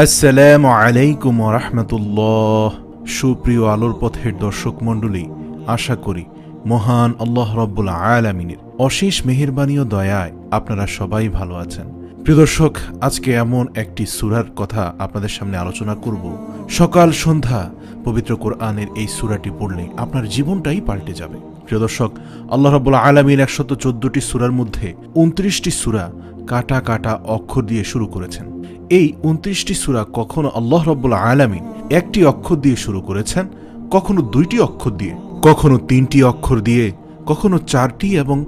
আসসালামু আলাইকুম রহমতুল্লাহ। সুপ্রিয় আলোর পথের দর্শক মণ্ডলী, আশা করি মহান আল্লাহ রব্বুল আলামিনের অশেষ মেহেরবানি ও দয়ায় আপনারা সবাই ভালো আছেন। প্রিয় দর্শক, আজকে এমন একটি সুরার কথা আপনাদের সামনে আলোচনা করব। সকাল সন্ধ্যা পবিত্র কোরআনের এই সুরাটি পড়লে আপনার জীবনটাই পাল্টে যাবে। প্রিয় দর্শক, আল্লাহ রব্বুল আলমীর একশত চোদ্দটি সুরার মধ্যে উনত্রিশটি সুরা কাটা কাটা অক্ষর দিয়ে শুরু করেছেন। এই উনত্রিশটি সুরা কখনো আল্লাহ রব্বুল আলামিন একটি অক্ষর দিয়ে শুরু করেছেন, কখনো দুইটি অক্ষর দিয়ে, কখনো তিনটি অক্ষর দিয়ে, কখনো চারটি এবং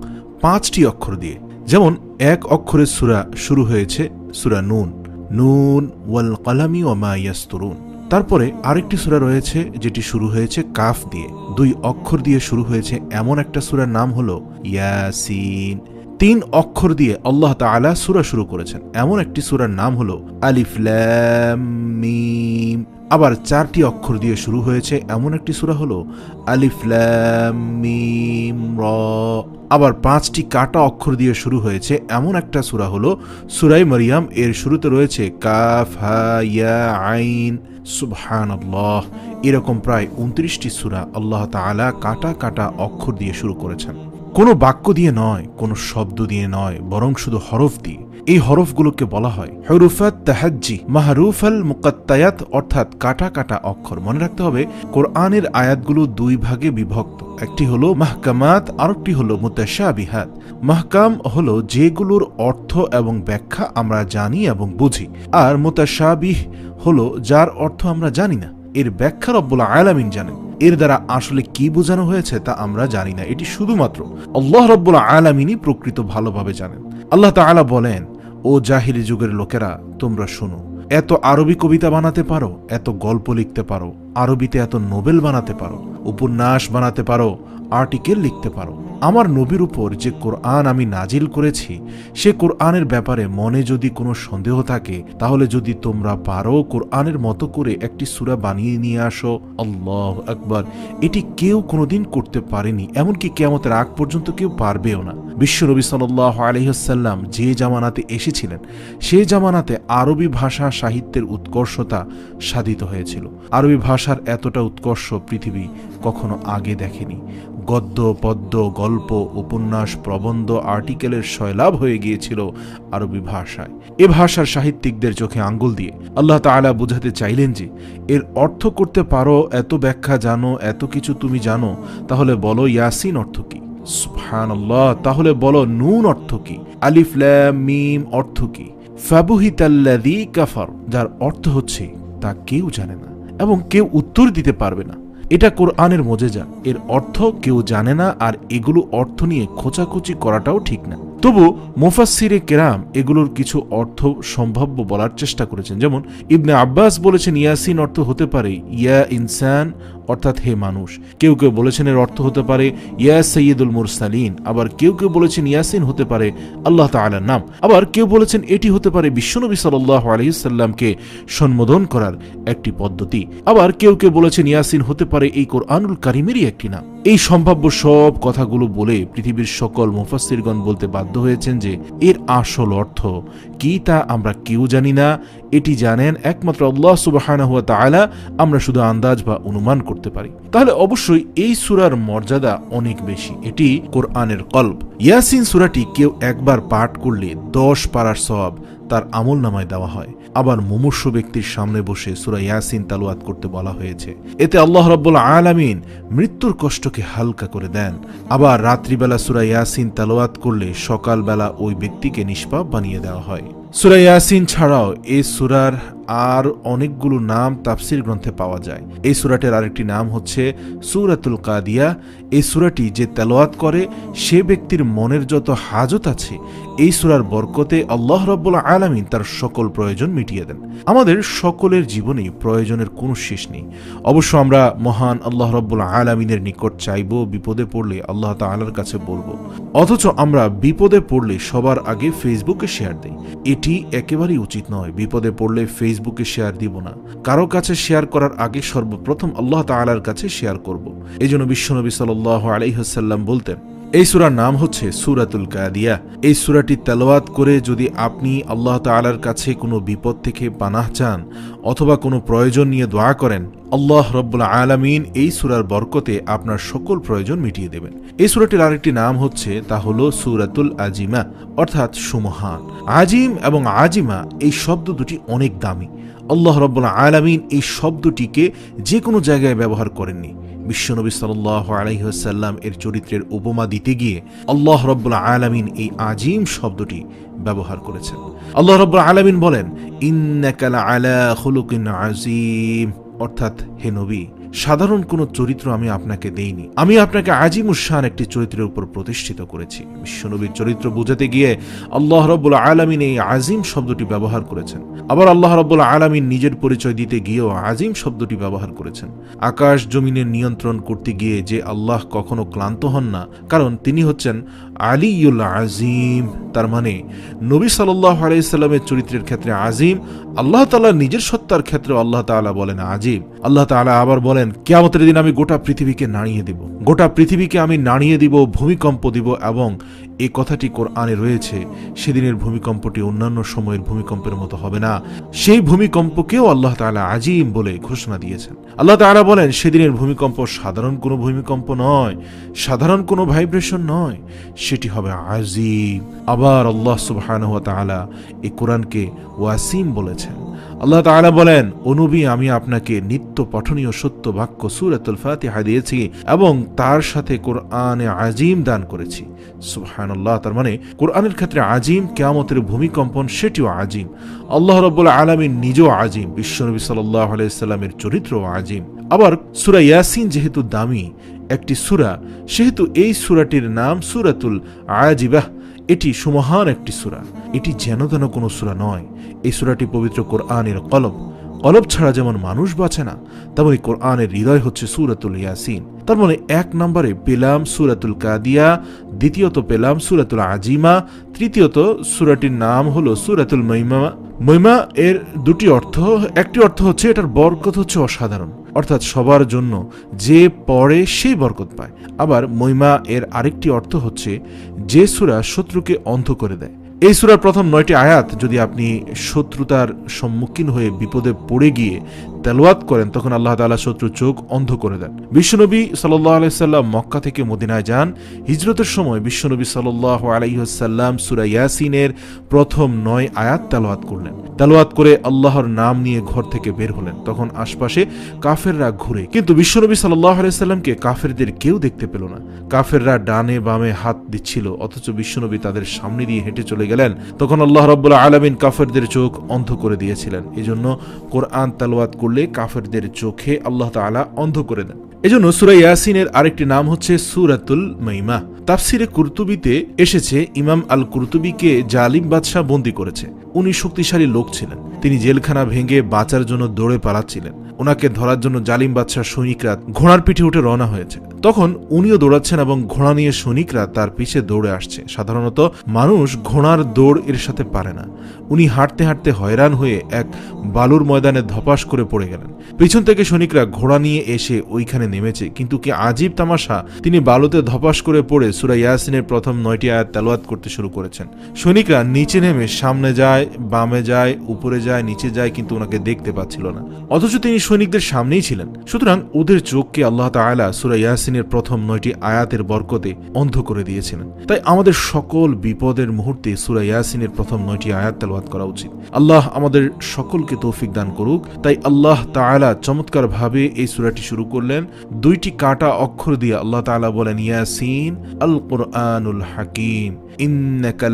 পাঁচটি অক্ষর দিয়ে। যেমন এক অক্ষরের সুরা শুরু হয়েছে সুরা নুন। নুন ওয়াল কালামি ও মা ইয়াস্তরুন। তারপরে আরেকটি সুরা রয়েছে যেটি শুরু হয়েছে কাফ দিয়ে। দুই অক্ষর দিয়ে শুরু হয়েছে এমন একটা সুরার নাম হলো ইয়াসিন। তিন অক্ষর দিয়ে আল্লাহ তাআলা সুরা শুরু করেছেন। এমন একটি সুরার নাম হল মিম। আবার চারটি অক্ষর দিয়ে শুরু হয়েছে, এমন একটি সুরা হল মিম, র। আবার পাঁচটি কাটা অক্ষর দিয়ে শুরু হয়েছে, এমন একটা সুরা হল সুরাই মারিয়াম। এর শুরুতে রয়েছে কাফ আইন। সুবহানাল্লাহ। এরকম প্রায় উনত্রিশটি সুরা আল্লাহ তাআলা কাটা কাটা অক্ষর দিয়ে শুরু করেছেন। কোনো বাক্য দিয়ে নয়, কোনো শব্দ দিয়ে নয়, বরং শুধু হরফ দিয়ে। এই হরফগুলোকে বলা হয় হরুফাত তাহাজ্জি, মাহরুফাল মুকাত্তায়াত, অর্থাৎ কাটা কাটা অক্ষর। মনে রাখতে হবে, কোরআনের আয়াতগুলো দুই ভাগে বিভক্ত। একটি হলো মাহকামাত, আরেকটি হলো মুতাশাবিহাত। মাহকাম হলো যেগুলোর অর্থ এবং ব্যাখ্যা আমরা জানি এবং বুঝি, আর মুতাশাবিহ হলো যার অর্থ আমরা জানি না। এর ব্যাখ্যা রব্বুল আলামিন জানেন। এর দ্বারা আসলে কি বোঝানো হয়েছে তা আমরা জানি না। এটি শুধুমাত্র আল্লাহ রব্বুল আলামিনই প্রকৃত ভালোভাবে জানেন। আল্লাহ তালা বলেন, ও জাহিলি যুগের লোকেরা, তোমরা শোনো, এত আরবি কবিতা বানাতে পারো, এত গল্প লিখতে পারো, আরবিতে এত নোবেল বানাতে পারো, উপন্যাস বানাতে পারো, আর্টিকেল লিখতে পারো। আমার নবীর উপর যে কোরআন আমি নাজিল করেছি, সে কোরআনের ব্যাপারে মনে যদি কোনো সন্দেহ থাকে, তাহলে যদি তোমরা পারো কোরআনের মতো করে একটি সুরা বানিয়ে নিয়ে আসো। আল্লাহ আকবার। এটি কেউ কোনোদিন করতে পারেনি, এমনকি কেয়ামতের আগ পর্যন্ত কেউ পারবেও না। বিশ্বনবী সাল্লাহ আলহিহাল্লাম যে জামানাতে এসেছিলেন, সে জামানাতে আরবি ভাষা সাহিত্যের উৎকর্ষতা সাধিত হয়েছিল। আরবি ভাষার এতটা উৎকর্ষ পৃথিবী কখনো আগে দেখেনি। গদ্য, পদ্য, গল্প উপন্যাস, প্রবন্ধ, আর্টিকেলের শয়লাভ হয়ে গিয়েছিল আরবি ভাষায়। এ ভাষার সাহিত্যিকদের চোখে আঙ্গুল দিয়ে আল্লাহ তাআলা বুঝাতে চাইলেন যে, এর অর্থ করতে পারো, এত ব্যাখ্যা জানো, এত কিছু তুমি জানো, তাহলে বলো ইয়াসিন অর্থ কি? সুবহানাল্লাহ, তাহলে বলো নুন অর্থ কি? আলিফ মিম অর্থ কি? ফাবুহিতাল্লাযী কাফার, যার অর্থ হচ্ছে, তা কেউ জানে না এবং কেউ উত্তর দিতে পারবে না। এটা কোরআনের মজেজা। এর অর্থ কেউ জানে না আর এগুলো অর্থ নিয়ে খোঁচাখুচি করাটাও ঠিক না। তবু মোফাসিরে কেরাম এগুলোর কিছু অর্থ সম্ভাব্য বলার চেষ্টা করেছেন। যেমন, ইবনে আব্বাস বলেছেন, ইয়াসিন অর্থ হতে পারে, ইয়া ইনসান, অর্থাৎ হে মানুষ। কেউ কেউ বলেছেন এর অর্থ হতে পারে, ইয়া সৈয়দুল মুরসালিন। আবার কেউ কেউ বলেছেন, ইয়াসিন হতে পারে আল্লাহ তাআলার নাম। আবার কেউ বলেছেন, এটি হতে পারে বিশ্বনবী সাল্লাহ আলহিসাল্লামকে সম্বোধন করার একটি পদ্ধতি। আবার কেউ কেউ বলেছেন, ইয়াসিন হতে পারে এই কোরআনুল কারিমেরই একটি নাম। এই সম্ভাব্য সব কথাগুলো বলে পৃথিবীর সকল মুফাসিরগণ বলতে বাধ্য হয়েছেন যে এর আসল অর্থ কি তা আমরা কেউ জানি না। এটি জানেন একমাত্র আল্লাহ সুবাহ আমরা শুধু আন্দাজ বা অনুমান করতে পারি। তাহলে অবশ্যই এই সুরার মর্যাদা অনেক বেশি। এটি কোরআনের কল্প। ইয়াসিন সুরাটি কেউ একবার পাঠ করলে দশ পারার সব তার আমল নামায় দেওয়া হয়। আবার মুমূর্ষ ব্যক্তির সামনে বসে সুরা ইয়াসিন তালুয়াত করতে বলা হয়েছে। এতে আল্লাহ রব্বুল আলামিন মৃত্যুর কষ্টকে হালকা করে দেন। আবার রাত্রিবেলা সুরা ইয়াসিন তালোয়াত করলে সকালবেলা ওই ব্যক্তিকে নিষ্পাপ বানিয়ে দেওয়া হয়। সুরা ইয়াসিন ছাড়াও এ সুরার আর অনেকগুলো নাম তাফসির গ্রন্থে পাওয়া যায়। এই সুরাটের আরেকটি নাম হচ্ছে সুরাতুল কাদিয়া। এই সুরাটি যে তেলোয়াত করে, সে ব্যক্তির মনের যত হাজত আছে, এই সুরার বরকতে আল্লাহ রব্বুল আলামিন তার সকল প্রয়োজন মিটিয়ে দেন। আমাদের সকলের জীবনে প্রয়োজনের কোনো শেষ নেই। অবশ্য আমরা মহান আল্লাহ রব্বুল আলামিনের নিকট চাইব, বিপদে পড়লে আল্লাহ তাআলার কাছে বলব। অথচ আমরা বিপদে পড়লে সবার আগে ফেসবুকে শেয়ার দেই। এটি একেবারেই উচিত নয়। বিপদে পড়লে ফেসবুকে শেয়ার দিব না। কারও কাছে শেয়ার করার আগে সর্বপ্রথম আল্লাহ তালার কাছে শেয়ার করব। এই জন্য বিশ্বনবী সাল আলাইহাল্লাম বলতেন এই সূরার নাম হচ্ছে সূরাতুল কাদিয়া। এই সূরাটি তেলাওয়াত করে যদি আপনি আল্লাহ তাআলার কাছে কোনো বিপদ থেকে পানাহ চান অথবা কোনো প্রয়োজন নিয়ে দোয়া করেন, আল্লাহ রব্বুল আলামিন এই সূরার বরকতে আপনার সকল প্রয়োজন মিটিয়ে দেবেন। এই সূরাটির আরেকটি নাম হচ্ছে, তা হল সূরাতুল আজিমা, অর্থাৎ সুমহান। আজিম এবং আজিমা এই শব্দ দুটি অনেক দামি। আল্লাহ রব্বুল আলামিন এই শব্দটিকে যে কোনো জায়গায় ব্যবহার করেননি। বিশ্বনবী সাল্লাহ আলহিহাসাল্লাম এর চরিত্রের উপমা দিতে গিয়ে আল্লাহ রব্বুল আলমিন এই আজিম শব্দটি ব্যবহার করেছেন। আল্লাহ রব্বুল আলমিন বলেন ইন্নাকালা আলা খুলুকিন আজিম অর্থাৎ, হে নবী সাধারণ কোনো চরিত্র আমি আপনাকে দেইনি। আমি আপনাকে আজিম উসান একটি চরিত্রের উপর প্রতিষ্ঠিত করেছি। বিশ্বনবীর চরিত্র বুঝাতে গিয়ে আল্লাহ রব্বুল আলমিন এই আজিম শব্দটি ব্যবহার করেছেন। আবার আল্লাহ রব্বুল আলমিন নিজের পরিচয় দিতে গিয়েও আজিম শব্দটি ব্যবহার করেছেন। আকাশ জমিনের নিয়ন্ত্রণ করতে গিয়ে যে আল্লাহ কখনো ক্লান্ত হন না, কারণ তিনি হচ্ছেন আলিউল আজিম। তার মানে নবী সাল্লাহ আলাইসাল্লামের চরিত্রের ক্ষেত্রে আজিম, আল্লাহ তালা নিজের সত্তার ক্ষেত্রে আল্লাহ তালা বলেন আজিম। আল্লাহ তালা আবার বলেন, কেয়ামতের দিন আমি গোটা পৃথিবীকে নাড়িয়ে দিব। গোটা পৃথিবীকে আমি নাড়িয়ে দিব, ভূমিকম্প দিব এবং এই কথাটি কোরআনে রয়েছে, সেদিনের ভূমিকম্পটি অন্যান্য সময়ের ভূমিকম্পের মতো হবে না। সেই ভূমিকম্পকেও আল্লাহ তাআলা আজিম বলে ঘোষণা দিয়েছেন। আল্লাহ তাআলা বলেন, সেদিনের ভূমিকম্প সাধারণ কোনো ভূমিকম্প নয়, সাধারণ কোনো ভাইব্রেশন নয়, সেটি হবে আজিম। আবার আল্লাহ তাআলা এই কোরআনকে ওয়াসিম বলেছেন। আল্লাহ তাআলা বলেন অনুবি আমি আপনাকে নিত্য পঠনীয় সত্য বাক্য সূরাতুল ফাতিহা দিয়েছি এবং তার সাথে কোরআনে আজিম দান করেছি। সুবহানাল্লাহ, তার মানে কোরআনের ক্ষেত্রে আজিম, কেয়ামতের ভূমিকম্পন, সেটিও আজিম। আল্লাহ রব্বুল আলমিন নিজেও আজিম বিশ্বনবী সাল্লাহ আলাইসাল্লামের চরিত্রও আজিম। আবার সুরা ইয়াসিন যেহেতু দামি, একটি সুরা, সেহেতু এই সুরাটির নাম সুরাতুল আজিবাহ এটি সুমহান একটি সুরা। এটি যেন তেন কোনো সুরা নয়। এই সুরাটি পবিত্র কোরআনের কলম। কলব ছাড়া যেমন মানুষ বাঁচে না, তেমনি কোরআনের হৃদয় হচ্ছে সুরাতুল ইয়াসিন। তার মানে এক নম্বরে পেলাম সুরাতুল কাদিয়া, দ্বিতীয়ত পেলাম সুরাতুল আজিমা, তৃতীয়ত সুরাটির নাম হলো সুরাতুল মৈমা। মৈমা এর দুটি অর্থ, একটি অর্থ হচ্ছে এটার বরকত হচ্ছে অসাধারণ। অর্থাৎ সবার জন্য যে পড়ে সেই বরকত পায়। আবার মৈমা এর আরেকটি অর্থ হচ্ছে যে সুরা শত্রুকে অন্ধ করে দেয়। এই সুরার প্রথম নয়টি আয়াত যদি আপনি শত্রুতার সম্মুখীন হয়ে বিপদে পড়ে গিয়ে তেলোয়াত করেন, তখন আল্লাহ তালা শত্রুর চোখ অন্ধ করে দেন। বিশ্বনবী সাল্লাহ আলাইসাল্লাম মক্কা থেকে মদিনায় যান। হিজরতের সময় বিশ্বনবী সাল্লাহ আলাইসাল্লাম সুরা ইয়াসিনের প্রথম নয় আয়াত তেলোয়াত করলেন। তেলোয়াত করে আল্লাহর নাম নিয়ে ঘর থেকে বের হলেন। তখন আশপাশে কাফেররা ঘুরে। কিন্তু বিশ্বনবী সাল্লাহ আলাইসাল্লামকে কাফেরদের কেউ দেখতে পেল না। কাফেররা ডানে বামে হাত দিচ্ছিল, অথচ বিশ্বনবী তাদের সামনে দিয়ে হেঁটে চলে গেলেন। তখন আল্লাহ রব্বুল্লাহ আলমিন কাফেরদের চোখ অন্ধ করে দিয়েছিলেন। এজন্য কোরআন তালোয়াত করলে কাফেরদের চোখে আল্লাহ তাআলা অন্ধ করে দেন। এজন্য সুরা ইয়াসিনের আরেকটি নাম হচ্ছে সুরাতুল মাইমা। তাফসিরে কুরতুবিতে এসেছে, ইমাম আল কুরতুবিকে জালিম বাদশাহ বন্দি করেছে। উনি শক্তিশালী লোক ছিলেন। তিনি জেলখানা ভেঙে বাঁচার জন্য দৌড়ে পালাচ্ছিলেন। ওনাকে ধরার জন্য জালিম বাদশাহ সৈনিকরা ঘোড়ার পিঠে উঠে রওনা হয়েছে। তখন উনিও দৌড়াচ্ছেন এবং ঘোড়া নিয়ে সৈনিকরা তার পিছে দৌড়ে আসছে। সাধারণত মানুষ ঘোড়ার দৌড় এর সাথে পারে না। উনি হাঁটতে হাঁটতে হয়রান হয়ে এক বালুর ময়দানে ধপাস করে পড়ে গেলেন। পিছন থেকে সৈনিকরা ঘোড়া নিয়ে এসে ওইখানে নেমেছে, কিন্তু কি আজীব তামাশা, তিনি বালুতে ধপাস করে পড়ে সুরা ইয়াসিনের প্রথম নয়টি আয়াত তেলোয়াত করতে শুরু করেছেন। সৈনিকরা নিচে নেমে সামনে যায়, বামে যায়, উপরে যায়, নিচে যায়, কিন্তু ওনাকে দেখতে পাচ্ছিল না। অথচ তিনি সৈনিকদের সামনেই ছিলেন। সুতরাং ওদের চোখকে আল্লাহ তাআলা সুরা ইয়াসিনের প্রথম নয়টি আয়াতের বরকতে অন্ধ করে দিয়েছিলেন। তাই আমাদের সকল বিপদের মুহূর্তে সুরা ইয়াসিনের প্রথম নয়টি আয়াত তেলাওয়াত করা উচিত। আল্লাহ আমাদের সকলকে তৌফিক দান করুক। তাই আল্লাহ তাআলা চমৎকার ভাবে এই সূরাটি শুরু করলেন। দুইটি কাটা অক্ষর দিয়ে আল্লাহ তাআলা বলেন, ইয়াসিন আল কোরআনুল হাকিম, ইন্নাকা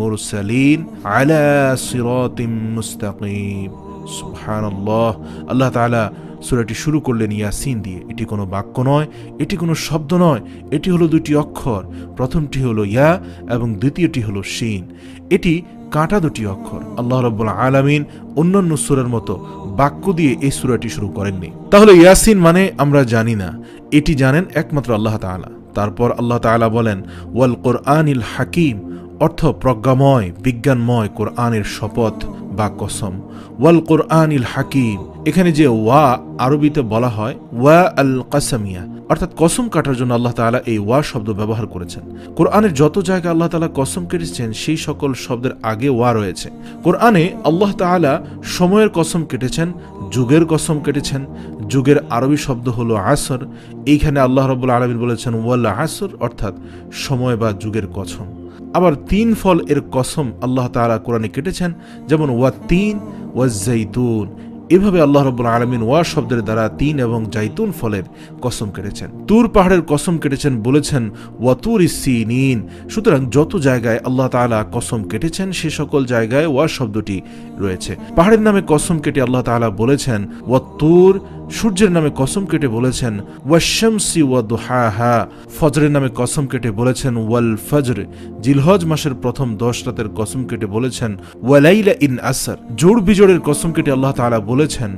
মুরসালিন আলা সিরাতিম মুস্তাকিম। সুবহানাল্লাহ। আল্লাহ তাআলা সূরাটি শুরু করলেন ইয়াসিন দিয়ে। এটি কোনো বাক্য নয়, এটি কোনো শব্দ নয়, এটি হলো দুটি অক্ষর। প্রথমটি হলো ইয়া এবং দ্বিতীয়টি হলো শিন। এটি কাঁটা দুটি অক্ষর। আল্লাহ রব্বুল আলামিন অন্যান্য সুরের মতো বাক্য দিয়ে এই সুরাটি শুরু করেননি। তাহলে ইয়াসিন মানে আমরা জানি না। এটি জানেন একমাত্র আল্লাহ তালা তারপর আল্লাহ তালা বলেন, ওয়াল কোরআনিল হাকিম। অর্থ প্রজ্ঞাময়, বিজ্ঞানময় কোরআনের শপথ বা কসম। ওয়াল কোরআনিল হাকিম। এখানে যে ওয়া আরবিতে বলা হয়, ওয়া আল কাসামিয়া, অর্থাৎ কসম কাটার জন্য আল্লাহ তাআলা এই ওয়া শব্দ ব্যবহার করেছেন। কোরআনের যত জায়গায় আল্লাহ তালা কসম কেটেছেন, সেই সকল শব্দের আগে ওয়া রয়েছে। কোরআনে আল্লাহ তাআলা সময়ের কসম কেটেছেন, যুগের কসম কেটেছেন, যুগের আরবি শব্দ হলো আসর। এইখানে আল্লাহ রব্বুল আলমিন বলেছেন ওয়াল্লা আসর, অর্থাৎ সময় বা যুগের কসম। আবার তিন ফল এর কসম আল্লাহ তাআলা কোরআনে কেটেছেন, যেমন ওয়া তিন, ওয়া জাইতুন এভাবে আল্লাহ রব আলমিন ওয়া শব্দের দ্বারা তিন এবং জাইতুন ফলের কসম কেটেছেন। তুর পাহাড়ের কসম কেটেছেন বলেছেন ওয়াতুর ইসিনিন সুতরাং যত জায়গায় আল্লাহ তাআলা কসম কেটেছেন, সে সকল জায়গায় ওয়া শব্দটি রয়েছে। পাহাড়ের নামে কসম কেটে আল্লাহ তাআলা বলেছেন ওয়াতুর সূর্যের নামে কসম কেটে বলেছেন ওয়াশামসি ওয়া দুহাহা। ফজরের নামে কসম কেটে বলেছেন, ওয়াল ফজর। জিলহজ মাসের প্রথম দশ রাতের কসম কেটে বলেছেন, ওয়ালাইলা ইন আসর। জোড় বিজোড়ের কসম কেটে আল্লাহ তালা বলেছেন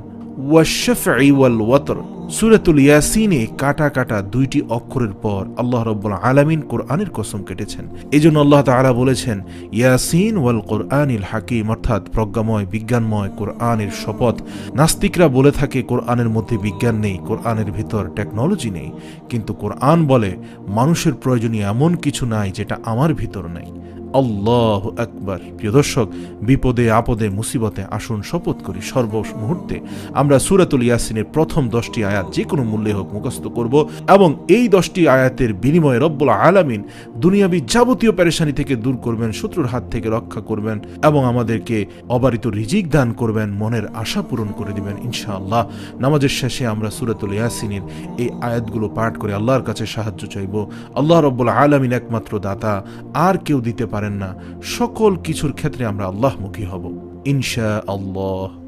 ওয়াশফ ওয়াল ওয়াতর। সুরাতুল ইয়াসিনে কাটা কাটা দুইটি অক্ষরের পর আল্লাহ রব্বুল আলামিন কোরআনের কসম কেটেছেন। এই জন্য আল্লাহ তাআলা বলেছেন, ইয়াসিন ওয়াল কোরআনিল হাকিম অর্থাৎ প্রজ্ঞাময়, বিজ্ঞানময় কোরআনের শপথ। নাস্তিকরা বলে থাকে, কোরআনের মধ্যে বিজ্ঞান নেই, কোরআনের ভিতর টেকনোলজি নেই। কিন্তু কোরআন বলে, মানুষের প্রয়োজনীয় এমন কিছু নাই যেটা আমার ভিতর নাই। আল্লাহ আকবার। প্রিয় দর্শক, বিপদে, আপদে, মুসিবতে আসুন, শপথ করি সর্ব মুহূর্তে আমরা সুরাতুল ইয়াসিনের প্রথম দশটি আয়াত যে কোনো মূল্যে হোক মুখস্থ করব এবং এই দশটি আয়াতের বিনিময়ে রব্বুল আলামিন দুনিয়াবি যাবতীয় পেরেশানি থেকে দূর করবেন, শত্রুর হাত থেকে রক্ষা করবেন এবং আমাদেরকে অবারিত রিজিক দান করবেন, মনের আশা পূরণ করে দিবেন ইনশাআল্লাহ। নামাজের শেষে আমরা সুরাতুল ইয়াসিনের এই আয়াতগুলো পাঠ করে আল্লাহর কাছে সাহায্য চাইব। আল্লাহ রব্বুল আলামিন একমাত্র দাতা, আর কেউ দিতে পারেন না। সকল কিছুর ক্ষেত্রে আমরা আল্লাহমুখী হব। ইনশা আল্লাহ